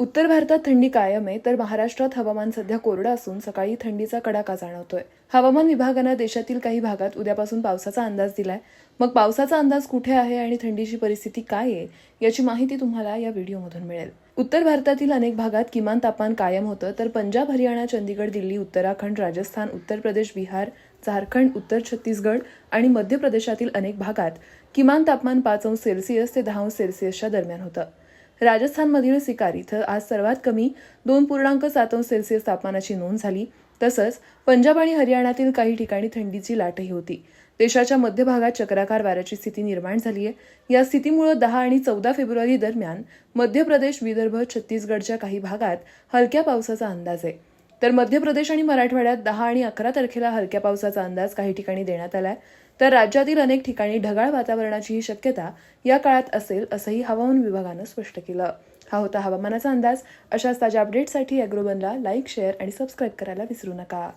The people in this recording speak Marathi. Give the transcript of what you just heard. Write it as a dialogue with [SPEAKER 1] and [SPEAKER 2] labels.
[SPEAKER 1] उत्तर भारतात थंडी कायम आहे तर महाराष्ट्रात हवामान सध्या कोरडं असून सकाळी थंडीचा कडाका जाणवतोय. हवामान विभागानं देशातील काही भागात उद्यापासून पावसाचा अंदाज दिलाय. मग पावसाचा अंदाज कुठे आहे आणि थंडीची परिस्थिती काय आहे याची माहिती तुम्हाला या व्हिडिओमधून मिळेल. उत्तर भारतातील अनेक भागात किमान तापमान कायम होतं तर पंजाब हरियाणा चंदीगड दिल्ली उत्तराखंड राजस्थान उत्तर प्रदेश बिहार झारखंड उत्तर छत्तीसगड आणि मध्य प्रदेशातील अनेक भागात किमान तापमान पाच अंश सेल्सिअस ते दहा अंश सेल्सिअसच्या दरम्यान होतं. राजस्थानमधील सिकार इथं आज सर्वात कमी दोन पूर्णांक सात अंश सेल्सिअस तापमानाची नोंद झाली. तसंच पंजाब आणि हरियाणातील काही ठिकाणी थंडीची लाटही होती. देशाच्या मध्य भागात चक्राकार वाऱ्याची स्थिती निर्माण झाली आहे या स्थितीमुळे दहा आणि चौदा फेब्रुवारी दरम्यान मध्य प्रदेश विदर्भ छत्तीसगडच्या काही भागात हलक्या पावसाचा अंदाज आहे. तर मध्य प्रदेश आणि मराठवाड्यात दहा आणि अकरा तारखेला हलक्या पावसाचा अंदाज काही ठिकाणी देण्यात आलाय. तर राज्यातील अनेक ठिकाणी ढगाळ वातावरणाचीही शक्यता या काळात असेल असंही हवामान विभागानं स्पष्ट केलं. हा होता हवामानाचा अंदाज. अशाच ताज्या अपडेटसाठी अॅग्रोबनला लाईक शेअर आणि सबस्क्राईब करायला विसरू नका.